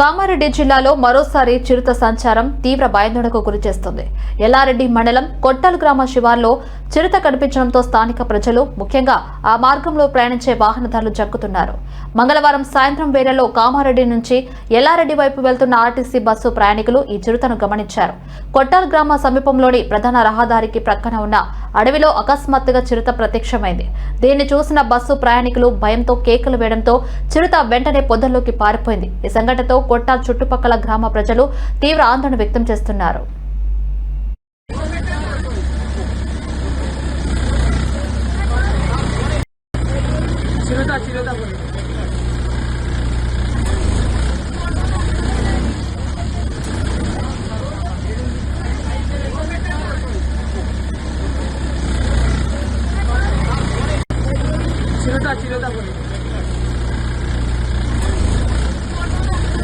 కామారెడ్డి జిల్లాలో మరోసారి చిరుత సంచారం తీవ్ర భయాందోళనకు గురిచేస్తుంది. ఎల్లారెడ్డి మండలం కొట్టాల గ్రామ శివార్లో చిరుత కనిపించడంతో స్థానిక ప్రజలు ముఖ్యంగా ఆ మార్గంలో ప్రయాణించే వాహనదారులు జక్కుతున్నారు మంగళవారం సాయంత్రం వేళలో కామారెడ్డి నుంచి ఎల్లారెడ్డి వైపు వెళ్తున్న ఆర్టీసీ బస్సు ప్రయాణికులు ఈ చిరుతను గమనించారు. కొట్టాల్ గ్రామ సమీపంలోని ప్రధాన రహదారికి ప్రక్కన ఉన్న అడవిలో అకస్మాత్తుగా చిరుత ప్రత్యక్షమైంది. దీన్ని చూసిన బస్సు ప్రయాణికులు భయంతో కేకలు వేయడంతో చిరుత వెంటనే పొద్దుల్లోకి పారిపోయింది. ఈ సంఘటనతో కొట్టాల్ చుట్టుపక్కల గ్రామ ప్రజలు తీవ్ర ఆందోళన వ్యక్తం చేస్తున్నారు. চিরতা চিরতা বলে চিরতা চিরতা বলে